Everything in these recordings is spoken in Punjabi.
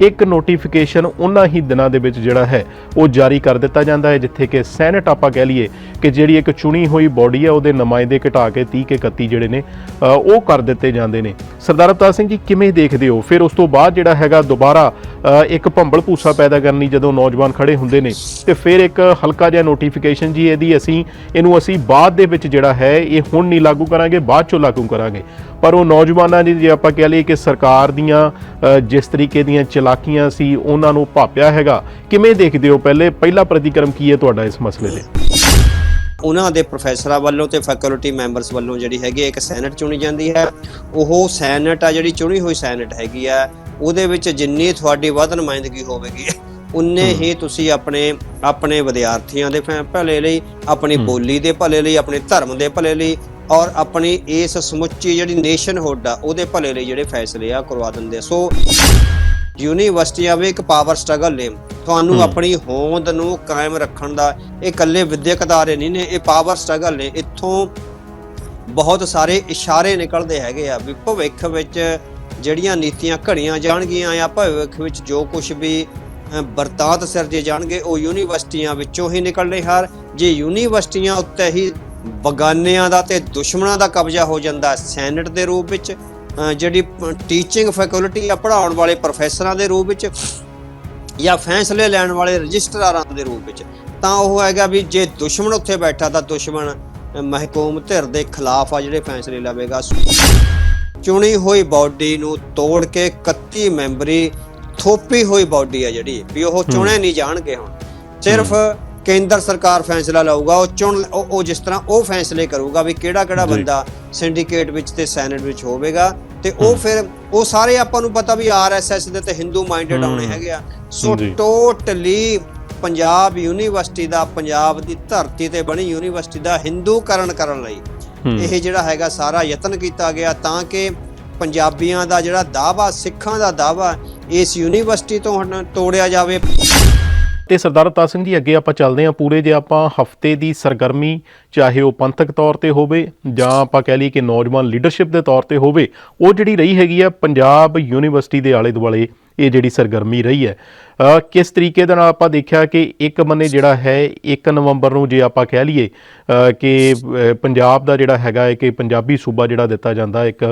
ਇੱਕ ਨੋਟੀਫਿਕੇਸ਼ਨ ਉਹਨਾਂ ਹੀ ਦਿਨਾਂ ਦੇ ਵਿੱਚ ਜਿਹੜਾ ਹੈ, ਉਹ ਜਾਰੀ ਕਰ ਦਿੱਤਾ ਜਾਂਦਾ ਹੈ, ਜਿੱਥੇ ਕਿ ਸੈਨੇਟ ਆਪਾਂ ਕਹਿ ਲਈਏ ਕਿ ਜਿਹੜੀ ਇੱਕ ਚੁਣੀ ਹੋਈ ਬੋਡੀ ਹੈ, ਉਹਦੇ ਨੁਮਾਇੰਦੇ ਘਟਾ ਕੇ 30 ਕੇ 31 ਜਿਹੜੇ ਨੇ ਉਹ ਕਰ ਦਿੱਤੇ ਜਾਂਦੇ ਨੇ। ਸਰਦਾਰ ਅਵਤਾਰ ਸਿੰਘ ਜੀ, ਕਿਵੇਂ ਦੇਖਦੇ ਹੋ? ਫਿਰ ਉਸ ਤੋਂ ਬਾਅਦ ਜਿਹੜਾ ਹੈਗਾ ਦੁਬਾਰਾ ਇੱਕ ਭੰਬਲ ਭੂਸਾ ਪੈਦਾ ਕਰਨੀ ਜਦੋਂ ਨੌਜਵਾਨ ਖੜੇ ਹੁੰਦੇ ਨੇ, ਤੇ ਫਿਰ ਇੱਕ ਹਲਕਾ ਜਿਹਾ ਨੋਟੀਫਿਕੇਸ਼ਨ ਜੀ ਇਹਦੀ ਅਸੀਂ, ਇਹਨੂੰ ਅਸੀਂ ਬਾਅਦ ਦੇ ਵਿੱਚ ਜਿਹੜਾ ਹੈ, ਇਹ ਹੁਣ ਨਹੀਂ ਲਾਗੂ ਕਰਾਂਗੇ, ਬਾਅਦ ਚੋਂ ਲਾਗੂ ਕਰਾਂਗੇ। ਪਰ ਉਹ ਨੌਜਵਾਨਾਂ ਦੀ ਜੇ ਆਪਾਂ ਕਹਿ ਲਈਏ ਕਿ ਸਰਕਾਰ ਦੀਆਂ ਜਿਸ ਤਰੀਕੇ ਦੀਆਂ ਚਲਾਕੀਆਂ ਸੀ ਉਹਨਾਂ ਨੂੰ ਭਾਪਿਆ ਹੈਗਾ। ਕਿਵੇਂ ਦੇਖਦੇ ਹੋ ਪਹਿਲੇ? ਪਹਿਲਾ ਪ੍ਰਤੀਕਰਮ ਕੀ ਹੈ ਤੁਹਾਡਾ ਇਸ ਮਸਲੇ ਤੇ ਉਹਨਾਂ ਦੇ ਪ੍ਰੋਫੈਸਰਾਂ ਵੱਲੋਂ ਤੇ ਫੈਕਲਟੀ ਮੈਂਬਰਸ ਵੱਲੋਂ ਜਿਹੜੀ ਹੈਗੀ ਇੱਕ ਸੈਨੇਟ ਚੁਣੀ ਜਾਂਦੀ ਹੈ। ਉਹ ਸੈਨੇਟ ਆ ਜਿਹੜੀ ਚੁਣੀ ਹੋਈ ਸੈਨੇਟ ਹੈਗੀ ਆ ਉਹਦੇ ਵਿੱਚ ਜਿੰਨੀ ਤੁਹਾਡੀ ਵੱਧ ਨੁਮਾਇੰਦਗੀ ਹੋਵੇਗੀ ਉਨੇ ਹੀ। ਤੁਸੀਂ ਆਪਣੇ ਆਪਣੇ ਵਿਦਿਆਰਥੀਆਂ ਦੇ ਭਲੇ ਲਈ ਆਪਣੀ ਬੋਲੀ ਦੇ ਭਲੇ ਲਈ ਆਪਣੇ ਧਰਮ ਦੇ ਭਲੇ ਲਈ ਔਰ ਆਪਣੀ ਇਸ ਸਮੁੱਚੀ ਜਿਹੜੀ ਨੇਸ਼ਨਹੁੱਡ ਆ ਉਹਦੇ ਭਲੇ ਲਈ ਜਿਹੜੇ ਫੈਸਲੇ ਆ ਕਰਵਾ ਦਿੰਦੇ ਆ। ਸੋ ਯੂਨੀਵਰਸਿਟੀਆਂ ਵੀ ਇੱਕ ਪਾਵਰ ਸਟਰਗਲ ਨੇ। ਤੁਹਾਨੂੰ ਆਪਣੀ ਹੋਂਦ ਨੂੰ ਕਾਇਮ ਰੱਖਣ ਦਾ ਇਹ ਇਕੱਲੇ ਵਿਦਿਅਕ ਅਦਾਰੇ ਨਹੀਂ ਨੇ ਇਹ ਪਾਵਰ ਸਟਰਗਲ ਨੇ। ਇੱਥੋਂ ਬਹੁਤ ਸਾਰੇ ਇਸ਼ਾਰੇ ਨਿਕਲਦੇ ਹੈਗੇ ਆ ਵੀ ਭਵਿੱਖ ਵਿੱਚ ਜਿਹੜੀਆਂ ਨੀਤੀਆਂ ਘੜੀਆਂ ਜਾਣਗੀਆਂ ਜਾਂ ਭਵਿੱਖ ਵਿੱਚ ਜੋ ਕੁਝ ਵੀ ਵਰਤਾਂਤ ਸਿਰਜੇ ਜਾਣਗੇ ਉਹ ਯੂਨੀਵਰਸਿਟੀਆਂ ਵਿੱਚੋਂ ਹੀ ਨਿਕਲਣੇ ਹਰ। ਜੇ ਯੂਨੀਵਰਸਿਟੀਆਂ ਉੱਤੇ ਹੀ ਬਗਾਨਿਆਂ ਦਾ ਤੇ ਦੁਸ਼ਮਣਾਂ ਦਾ ਕਬਜ਼ਾ ਹੋ ਜਾਂਦਾ ਸੈਨੇਟ ਦੇ ਰੂਪ ਵਿੱਚ ਜਿਹੜੀ ਟੀਚਿੰਗ ਫੈਕਲਟੀ ਆ ਪੜ੍ਹਾਉਣ ਵਾਲੇ ਪ੍ਰੋਫੈਸਰਾਂ ਦੇ ਰੂਪ ਵਿੱਚ ਜਾਂ ਫੈਸਲੇ ਲੈਣ ਵਾਲੇ ਰਜਿਸਟਰਾਰਾਂ ਦੇ ਰੂਪ ਵਿੱਚ ਤਾਂ ਉਹ ਹੈਗਾ ਵੀ ਜੇ ਦੁਸ਼ਮਣ ਉੱਥੇ ਬੈਠਾ ਤਾਂ ਦੁਸ਼ਮਣ ਮਹਿਕੂਮ ਧਿਰ ਦੇ ਖਿਲਾਫ ਆ ਜਿਹੜੇ ਫੈਸਲੇ ਲਵੇਗਾ। ਚੁਣੀ ਹੋਈ ਬਾਡੀ ਨੂੰ ਤੋੜ ਕੇ 31 ਮੈਂਬਰੀ ਥੋਪੀ ਹੋਈ ਬਾਡੀ ਆ ਜਿਹੜੀ ਵੀ ਉਹ ਚੁਣੇ ਨਹੀਂ ਜਾਣਗੇ ਹੁਣ। ਸਿਰਫ ਕੇਂਦਰ ਸਰਕਾਰ ਫੈਸਲਾ ਲਊਗਾ ਉਹ ਚੁਣ ਉਹ ਜਿਸ ਤਰ੍ਹਾਂ ਉਹ ਫੈਸਲੇ ਕਰੂਗਾ ਵੀ ਕਿਹੜਾ ਕਿਹੜਾ। ਬੰਦਾ ਸਿੰਡੀਕੇਟ ਵਿੱਚ ਤੇ ਸੈਨੇਟ ਵਿੱਚ ਹੋਵੇਗਾ ਤੇ ਉਹ ਫਿਰ ਉਹ ਸਾਰੇ ਆਪਾਂ ਨੂੰ ਪਤਾ ਵੀ ਆਰਐਸਐਸ ਦੇ ਤੇ ਹਿੰਦੂ ਮਾਈਂਡਡ ਆਉਣੇ। ਹੈਗੇ ਆ ਸੋ। ਟੋਟਲੀ ਪੰਜਾਬ ਯੂਨੀਵਰਸਿਟੀ ਦਾ ਪੰਜਾਬ ਦੀ ਧਰਤੀ ਤੇ ਬਣੀ ਯੂਨੀਵਰਸਿਟੀ ਦਾ ਹਿੰਦੂਕਰਨ ਕਰਨ ਲਈ। ਇਹ ਜਿਹੜਾ ਹੈਗਾ ਸਾਰਾ ਯਤਨ ਕੀਤਾ ਗਿਆ ਤਾਂ ਕਿ ਪੰਜਾਬੀਆਂ ਦਾ ਜਿਹੜਾ ਦਾਵਾ ਸਿੱਖਾਂ ਦਾ ਦਾਵਾ ਇਸ ਯੂਨੀਵਰਸਿਟੀ ਤੋਂ ਤੋੜਿਆ ਜਾਵੇ ਤੇ ਸਰਦਾਰ ਅਵਤਾਰ ਸਿੰਘ ਜੀ, ਅੱਗੇ ਆਪਾਂ ਚੱਲਦੇ ਹਾਂ ਪੂਰੇ, ਜੇ ਆਪਾਂ ਹਫ਼ਤੇ ਦੀ ਸਰਗਰਮੀ, ਚਾਹੇ ਉਹ ਪੰਥਕ ਤੌਰ ਤੇ ਹੋਵੇ ਜਾਂ ਆਪਾਂ ਕਹਿ ਲਈਏ ਕਿ ਨੌਜਵਾਨ ਲੀਡਰਸ਼ਿਪ ਦੇ ਤੌਰ ਤੇ ਹੋਵੇ, ਉਹ ਜਿਹੜੀ ਰਹੀ ਹੈਗੀ ਆ ਪੰਜਾਬ ਯੂਨੀਵਰਸਿਟੀ ਦੇ ਆਲੇ ਦੁਆਲੇ ਇਹ ਜਿਹੜੀ ਸਰਗਰਮੀ ਰਹੀ ਹੈ। ਕਿਸ ਤਰੀਕੇ ਦੇ ਨਾਲ ਆਪਾਂ ਦੇਖਿਆ ਕਿ ਇੱਕ ਬੰਨੇ ਜਿਹੜਾ ਹੈ 1 ਨਵੰਬਰ ਨੂੰ ਜੇ ਆਪਾਂ ਕਹਿ ਲਈਏ ਕਿ ਪੰਜਾਬ ਦਾ ਜਿਹੜਾ ਹੈਗਾ ਹੈ ਕਿ ਪੰਜਾਬੀ ਸੂਬਾ ਜਿਹੜਾ ਦਿੱਤਾ ਜਾਂਦਾ ਇੱਕ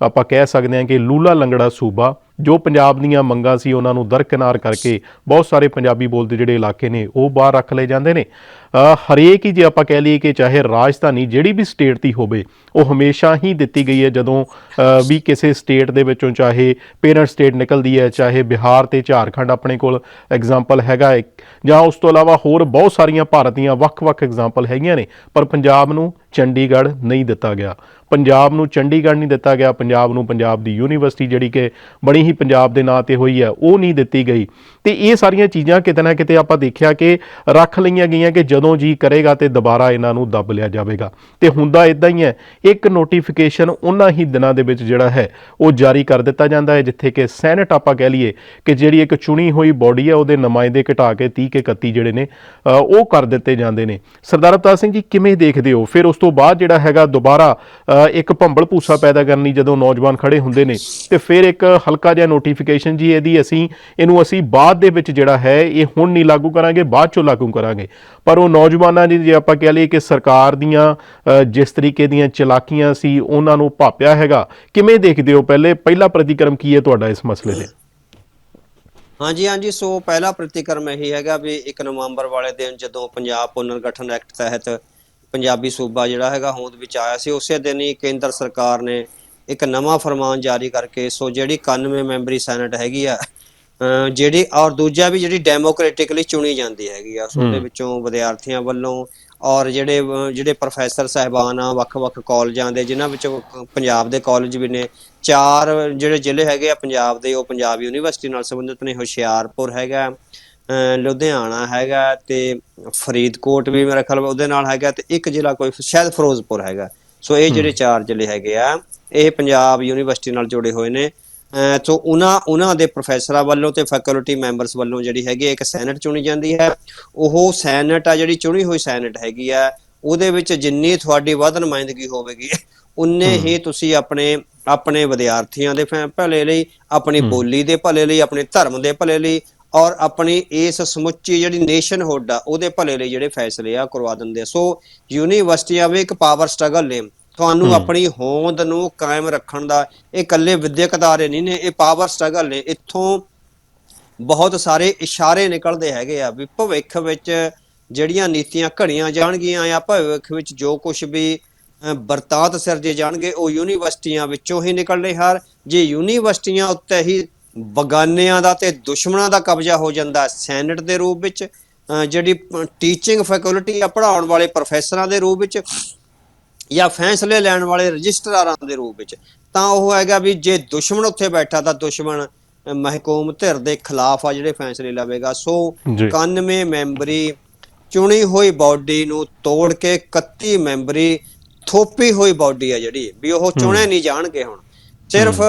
ਆਪਾਂ ਕਹਿ ਸਕਦੇ ਹਾਂ ਕਿ ਲੂਲਾ ਲੰਗੜਾ ਸੂਬਾ ਜੋ ਪੰਜਾਬ ਦੀਆਂ ਮੰਗਾਂ ਸੀ ਉਹਨਾਂ ਨੂੰ ਦਰਕਿਨਾਰ ਕਰਕੇ ਬਹੁਤ ਸਾਰੇ ਪੰਜਾਬੀ ਬੋਲਦੇ ਜਿਹੜੇ ਇਲਾਕੇ ਨੇ ਉਹ ਬਾਹਰ ਰੱਖ ਲਏ ਜਾਂਦੇ ਨੇ। ਹਰੇਕ ਹੀ ਜੇ ਆਪਾਂ ਕਹਿ ਲਈਏ ਕਿ ਚਾਹੇ ਰਾਜਧਾਨੀ ਜਿਹੜੀ ਵੀ ਸਟੇਟ ਦੀ ਹੋਵੇ, ਉਹ ਹਮੇਸ਼ਾ ਹੀ ਦਿੱਤੀ ਗਈ ਹੈ ਜਦੋਂ ਵੀ ਕਿਸੇ ਸਟੇਟ ਦੇ ਵਿੱਚੋਂ ਚਾਹੇ ਪੇਰੈਂਟ ਸਟੇਟ ਨਿਕਲਦੀ ਹੈ, ਚਾਹੇ ਬਿਹਾਰ ਤੇ ਝਾਰਖੰਡ ਆਪਣੇ ਕੋਲ ਐਗਜ਼ਾਮਪਲ ਹੈਗਾ ਇੱਕ ਜਾਂ ਉਸ ਤੋਂ ਇਲਾਵਾ ਹੋਰ ਬਹੁਤ ਸਾਰੀਆਂ ਭਾਰਤ ਦੀਆਂ ਵੱਖ-ਵੱਖ ਐਗਜ਼ਾਮਪਲ ਹੈਗੀਆਂ ਨੇ, ਪਰ ਪੰਜਾਬ ਨੂੰ ਚੰਡੀਗੜ੍ਹ ਨਹੀਂ ਦਿੱਤਾ ਗਿਆ। ਪੰਜਾਬ ਨੂੰ ਚੰਡੀਗੜ੍ਹ ਨਹੀਂ ਦਿੱਤਾ ਗਿਆ। ਪੰਜਾਬ ਨੂੰ ਪੰਜਾਬ ਦੀ ਯੂਨੀਵਰਸਿਟੀ ਜਿਹੜੀ ਕਿ ਬਣੀ ਹੀ ਪੰਜਾਬ ਦੇ ਨਾਂ ਤੇ ਹੋਈ ਹੈ, ਉਹ ਨਹੀਂ ਦਿੱਤੀ ਗਈ। ਤੇ ਇਹ ਸਾਰੀਆਂ ਚੀਜ਼ਾਂ ਕਿਤੇ ਨਾ ਕਿਤੇ ਆਪਾਂ ਦੇਖਿਆ ਕਿ ਰੱਖ ਲਈਆਂ ਗਈਆਂ ਕਿ ਜਦੋਂ ਜੀ ਕਰੇਗਾ ਤੇ ਦੁਬਾਰਾ ਇਹਨਾਂ ਨੂੰ ਦੱਬ ਲਿਆ ਜਾਵੇਗਾ। ਤੇ ਹੁੰਦਾ ਇਦਾਂ ਹੀ ਹੈ, ਇੱਕ ਨੋਟੀਫਿਕੇਸ਼ਨ ਉਹਨਾਂ ਹੀ ਦਿਨਾਂ ਦੇ ਵਿੱਚ ਜਿਹੜਾ ਹੈ, ਉਹ ਜਾਰੀ ਕਰ ਦਿੱਤਾ ਜਾਂਦਾ ਹੈ, ਜਿੱਥੇ ਕਿ ਸੈਨੇਟ ਆਪਾਂ ਕਹਿ ਲਈਏ ਕਿ ਜਿਹੜੀ ਇੱਕ ਚੁਣੀ ਹੋਈ ਬੋਡੀ ਹੈ, ਉਹਦੇ ਨੁਮਾਇੰਦੇ ਘਟਾ ਕੇ 30 ਕੇ 31 ਜਿਹੜੇ ਨੇ ਉਹ ਕਰ ਦਿੱਤੇ ਜਾਂਦੇ ਨੇ। ਸਰਦਾਰ ਅਵਤਾਰ ਸਿੰਘ ਜੀ, ਕਿਵੇਂ ਦੇਖਦੇ ਹੋ? ਫਿਰ ਉਸ ਤੋਂ ਬਾਅਦ ਜਿਹੜਾ ਹੈਗਾ ਦੁਬਾਰਾ ਇੱਕ ਭੰਬਲ ਭੂਸਾ ਪੈਦਾ ਕਰਨ ਲਈ ਜਦੋਂ ਨੌਜਵਾਨ ਖੜੇ ਹੁੰਦੇ ਨੇ ਤੇ ਫਿਰ ਇੱਕ ਹਲਕਾ ਜਿਹਾ ਨੋਟੀਫਿਕੇਸ਼ਨ ਜੀ ਇਹਦੀ ਅਸੀਂ ਇਹਨੂੰ ਅਸੀਂ ਬਾਅਦ ਦੇ ਵਿੱਚ ਜਿਹੜਾ ਹੈ ਇਹ ਹੁਣ ਨਹੀਂ ਲਾਗੂ ਕਰਾਂਗੇ ਬਾਅਦ ਚੋਂ ਲਾਗੂ ਕਰਾਂਗੇ। ਪਰ ਉਹ ਨੌਜਵਾਨਾਂ ਦੀ ਜੇ ਆਪਾਂ ਕਹਿ ਲਈਏ ਕਿ ਸਰਕਾਰ ਦੀਆਂ ਅ, ਜਿਸ ਤਰੀਕੇ ਦੀਆਂ ਚਲਾਕੀਆਂ ਸੀ ਉਹਨਾਂ ਨੂੰ ਭਾਪਿਆ ਹੈਗਾ ਕਿਵੇਂ ਦੇਖਦੇ ਹੋ ਪਹਿਲੇ? ਪਹਿਲਾ ਪ੍ਰਤੀਕਰਮ ਕੀ ਹੈ ਤੁਹਾਡਾ ਇਸ ਮਸਲੇ ਤੇ ਹਾਂਜੀ ਹਾਂਜੀ ਸੋ ਪਹਿਲਾ ਪ੍ਰਤੀਕਰਮ ਇਹ ਹੈਗਾ ਵੀ 1 ਨਵੰਬਰ ਵਾਲੇ ਦਿਨ ਜਦੋਂ ਪੰਜਾਬ ਪੁਨਰਗਠਨ ਐਕਟ ਤਹਿਤ ਪੰਜਾਬੀ ਸੂਬਾ ਜਿਹੜਾ ਹੈਗਾ ਹੋਂਦ ਵਿੱਚ ਆਇਆ ਸੀ ਉਸੇ ਦਿਨ ਹੀ ਕੇਂਦਰ ਸਰਕਾਰ ਨੇ ਇੱਕ ਨਵਾਂ ਫਰਮਾਨ ਜਾਰੀ ਕਰਕੇ ਸੋ ਜਿਹੜੀ 91 ਮੈਂਬਰੀ ਸੈਨੇਟ ਹੈਗੀ ਆ ਜਿਹੜੀ ਔਰ ਦੂਜਾ ਵੀ ਜਿਹੜੀ ਡੈਮੋਕ੍ਰੈਟਿਕਲੀ ਚੁਣੀ ਜਾਂਦੀ ਹੈਗੀ ਆ ਸੋ ਉਹਦੇ ਵਿੱਚੋਂ ਵਿਦਿਆਰਥੀਆਂ ਵੱਲੋਂ ਔਰ ਜਿਹੜੇ ਜਿਹੜੇ ਪ੍ਰੋਫੈਸਰ ਸਾਹਿਬਾਨ ਆ ਵੱਖ-ਵੱਖ ਕਾਲਜਾਂ ਦੇ ਜਿਨ੍ਹਾਂ ਵਿੱਚੋਂ ਪੰਜਾਬ ਦੇ ਕਾਲਜ ਵੀ ਨੇ ਚਾਰ ਜਿਹੜੇ ਜ਼ਿਲ੍ਹੇ ਹੈਗੇ ਆ ਪੰਜਾਬ ਦੇ ਉਹ ਪੰਜਾਬ ਯੂਨੀਵਰਸਿਟੀ ਨਾਲ ਸੰਬੰਧਿਤ ਨੇ ਹੁਸ਼ਿਆਰਪੁਰ ਹੈਗਾ ਲੁਧਿਆਣਾ ਹੈਗਾ ਤੇ ਫਰੀਦਕੋਟ ਵੀ ਮੇਰਾ ਖਿਆਲ ਉਹਦੇ ਨਾਲ ਹੈਗਾ ਤੇ ਇੱਕ ਜ਼ਿਲ੍ਹਾ ਕੋਈ ਸ਼ਾਇਦ ਫਿਰੋਜ਼ਪੁਰ ਹੈਗਾ। ਸੋ ਇਹ ਜਿਹੜੇ ਚਾਰ ਜ਼ਿਲ੍ਹੇ ਹੈਗੇ ਆ ਇਹ ਪੰਜਾਬ ਯੂਨੀਵਰਸਿਟੀ ਨਾਲ ਜੁੜੇ ਹੋਏ ਨੇ। ਸੋ ਉਹਨਾਂ ਉਹਨਾਂ ਦੇ ਪ੍ਰੋਫੈਸਰਾਂ ਵੱਲੋਂ ਤੇ ਫੈਕਲਟੀ ਮੈਂਬਰਸ ਵੱਲੋਂ ਜਿਹੜੀ ਹੈਗੀ ਇੱਕ ਸੈਨੇਟ ਚੁਣੀ ਜਾਂਦੀ ਹੈ। ਉਹ ਸੈਨੇਟ ਆ ਜਿਹੜੀ ਚੁਣੀ ਹੋਈ ਸੈਨੇਟ ਹੈਗੀ ਆ ਉਹਦੇ ਵਿੱਚ ਜਿੰਨੀ ਤੁਹਾਡੀ ਵੱਧ ਨੁਮਾਇੰਦਗੀ ਹੋਵੇਗੀ ਉਨੇ ਹੀ। ਤੁਸੀਂ ਆਪਣੇ ਆਪਣੇ ਵਿਦਿਆਰਥੀਆਂ ਦੇ ਭਲੇ ਲਈ ਆਪਣੀ ਬੋਲੀ ਦੇ ਭਲੇ ਲਈ ਆਪਣੇ ਧਰਮ ਦੇ ਭਲੇ ਲਈ ਔਰ ਆਪਣੀ ਇਸ ਸਮੁੱਚੀ ਜਿਹੜੀ ਨੇਸ਼ਨਹੁੱਡ ਆ ਉਹਦੇ ਭਲੇ ਲਈ ਜਿਹੜੇ ਫੈਸਲੇ ਆ ਕਰਵਾ ਦਿੰਦੇ ਆ। ਸੋ ਯੂਨੀਵਰਸਿਟੀਆਂ ਵੀ ਇੱਕ ਪਾਵਰ ਸਟਰਗਲ ਨੇ। ਤੁਹਾਨੂੰ ਆਪਣੀ ਹੋਂਦ ਨੂੰ ਕਾਇਮ ਰੱਖਣ ਦਾ ਇਹ ਇਕੱਲੇ ਵਿਦਿਅਕ ਅਦਾਰੇ ਨਹੀਂ ਨੇ ਇਹ ਪਾਵਰ ਸਟਰਗਲ ਨੇ। ਇੱਥੋਂ ਬਹੁਤ ਸਾਰੇ ਇਸ਼ਾਰੇ ਨਿਕਲਦੇ ਹੈਗੇ ਆ ਵੀ ਭਵਿੱਖ ਵਿੱਚ ਜਿਹੜੀਆਂ ਨੀਤੀਆਂ ਘੜੀਆਂ ਜਾਣਗੀਆਂ ਜਾਂ ਭਵਿੱਖ ਵਿੱਚ ਜੋ ਕੁਝ ਵੀ ਵਰਤਾਂਤ ਸਿਰਜੇ ਜਾਣਗੇ ਉਹ ਯੂਨੀਵਰਸਿਟੀਆਂ ਵਿੱਚੋਂ ਹੀ ਨਿਕਲਣੇ ਹਰ। ਜੇ ਯੂਨੀਵਰਸਿਟੀਆਂ ਉੱਤੇ ਹੀ ਬਗਾਨਿਆਂ ਦਾ ਤੇ ਦੁਸ਼ਮਣਾਂ ਦਾ ਕਬਜ਼ਾ ਹੋ ਜਾਂਦਾ ਸੈਨੇਟ ਦੇ ਰੂਪ ਵਿੱਚ ਜਿਹੜੀ ਟੀਚਿੰਗ ਫੈਕਲਟੀ ਆ ਪੜ੍ਹਾਉਣ ਵਾਲੇ ਪ੍ਰੋਫੈਸਰਾਂ ਦੇ ਰੂਪ ਵਿੱਚ ਜਾਂ ਫੈਸਲੇ ਲੈਣ ਵਾਲੇ ਰਜਿਸਟਰਾਰਾਂ ਦੇ ਰੂਪ ਵਿੱਚ ਤਾਂ ਉਹ ਹੈਗਾ ਵੀ ਜੇ ਦੁਸ਼ਮਣ ਉੱਥੇ ਬੈਠਾ ਤਾਂ ਦੁਸ਼ਮਣ ਮਹਿਕੂਮ ਧਿਰ ਦੇ ਖਿਲਾਫ ਆ ਜਿਹੜੇ ਫੈਸਲੇ ਲਵੇਗਾ। ਸੋ ਜੀ। 91 ਮੈਂਬਰੀ ਚੁਣੀ ਹੋਈ ਬਾਡੀ ਨੂੰ ਤੋੜ ਕੇ 31 ਮੈਂਬਰੀ ਥੋਪੀ ਹੋਈ ਬਾਡੀ ਆ ਜਿਹੜੀ ਵੀ ਉਹ ਚੁਣੇ ਨਹੀਂ ਜਾਣਗੇ ਹੁਣ। ਸਿਰਫ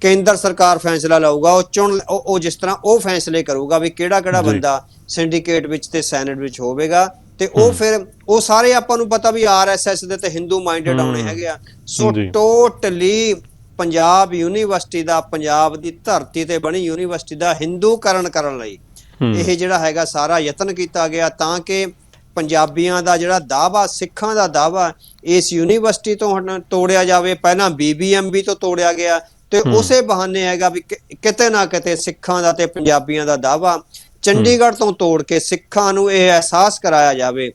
ਕੇਂਦਰ ਸਰਕਾਰ ਫੈਸਲਾ ਲਊਗਾ ਉਹ ਚੁਣ ਉਹ ਜਿਸ ਤਰ੍ਹਾਂ ਉਹ ਫੈਸਲੇ ਕਰੂਗਾ ਵੀ ਕਿਹੜਾ ਕਿਹੜਾ। ਬੰਦਾ ਸਿੰਡੀਕੇਟ ਵਿੱਚ ਤੇ ਸੈਨੇਟ ਵਿੱਚ ਹੋਵੇਗਾ ਤੇ ਉਹ ਫਿਰ ਉਹ ਸਾਰੇ ਆਪਾਂ ਨੂੰ ਪਤਾ ਵੀ ਆਰਐਸਐਸ ਦੇ ਤੇ ਹਿੰਦੂ ਮਾਈਂਡਡ ਆਉਣੇ ਹੈਗੇ ਆ ਸੋ। ਟੋਟਲੀ ਪੰਜਾਬ ਯੂਨੀਵਰਸਿਟੀ ਦਾ ਪੰਜਾਬ ਦੀ ਧਰਤੀ ਤੇ ਬਣੀ ਯੂਨੀਵਰਸਿਟੀ ਦਾ ਹਿੰਦੂਕਰਨ ਕਰਨ ਲਈ। ਇਹ ਜਿਹੜਾ ਹੈਗਾ ਸਾਰਾ ਯਤਨ ਕੀਤਾ ਗਿਆ ਤਾਂ ਕਿ ਪੰਜਾਬੀਆਂ ਦਾ ਜਿਹੜਾ ਦਾਵਾ ਸਿੱਖਾਂ ਦਾ ਦਾਵਾ ਇਸ ਯੂਨੀਵਰਸਿਟੀ ਤੋਂ ਹੁਣ ਤੋੜਿਆ ਜਾਵੇ ਪਹਿਲਾਂ ਬੀਬੀਐਮਬੀ ਤੋਂ ਤੋੜਿਆ ਗਿਆ ਤੇ ਉਸੇ ਬਹਾਨੇ ਹੈਗਾ ਵੀ ਕਿਤੇ ਨਾ ਕਿਤੇ ਸਿੱਖਾਂ ਦਾ ਤੇ ਪੰਜਾਬੀਆਂ ਦਾ ਦਾਵਾ ਚੰਡੀਗੜ੍ਹ ਤੋਂ ਤੋੜ ਕੇ ਸਿੱਖਾਂ ਨੂੰ ਇਹ ਅਹਿਸਾਸ ਕਰਾਇਆ ਜਾਵੇ